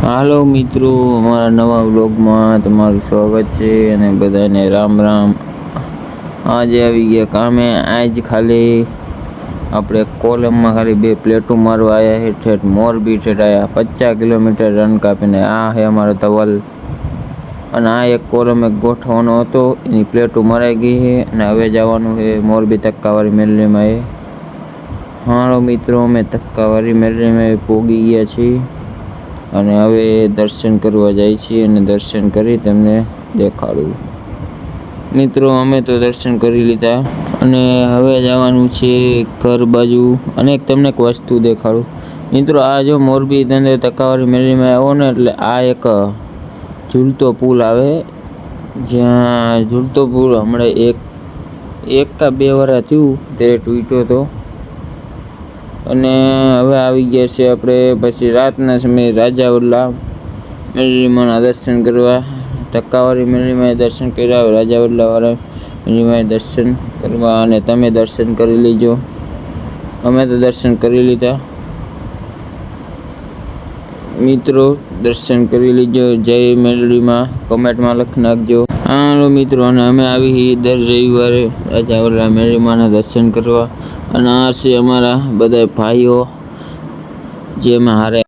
હાલો મિત્રો, અમારા નવા વ્લોગમાં તમારું સ્વાગત છે અને બધાને રામ રામ. આજે આવી ગયા કામે, આજ ખાલી આપણે કોલમમાં ખાલી બે પ્લેટો મારવા આવ્યા છે ઠેઠ મોરબી ઠેઠ આવ્યા પચાસ કિલોમીટર રન કાપીને, આ છે અમારો તવલ અને આ એક કોલમ એક ગોઠવવાનો હતો, એની પ્લેટો મરાઈ ગઈ છે અને હવે જવાનું છે મોરબી તક્કાવાળી મેલરીમાં એ હાલો મિત્રો, અમે તક્કાવાળી મેલરીમાં પોગી ગયા છીએ. અને હવે દર્શન કરવા જાય છીએ અને દર્શન કરી તમને દેખાડું. મિત્રો, અમે તો દર્શન કરી લીધા અને હવે જવાનું છે ઘર બાજુ અને એક તમને એક વસ્તુ દેખાડું. મિત્રો, આ જો મોરબી ધંધે તકાવારી મેળીમાં આવો ને એટલે આ એક ઝૂલતો પુલ આવે. જ્યાં ઝૂલતો પુલ હમણાં એક એક કા બે વર્ષ થયું, તે તૂટ્યો હતો અને હવે આવી ગયા છે આપણે પછી રાતના સમયે રાજા રાજાવડલા મેળીમાના દર્શન કરવા. ટક્કાવાળી મેળીમાએ દર્શન કર્યા રાજા રાજાવડલાવાળા મેળીમાએ દર્શન કરવા અને તમે દર્શન કરી લેજો. અમે તો દર્શન કરી લીધા. મિત્રો, દર્શન કરી લેજો. જય મેળડીમાં કમેન્ટમાં લખી નાખજો. હાલો મિત્રો, અને અમે આવી દર રવિવારે રાજા રાજાવડલા મેળીમાના દર્શન કરવા. અને આ છે અમારા બધા ભાઈઓ જે અમે હારે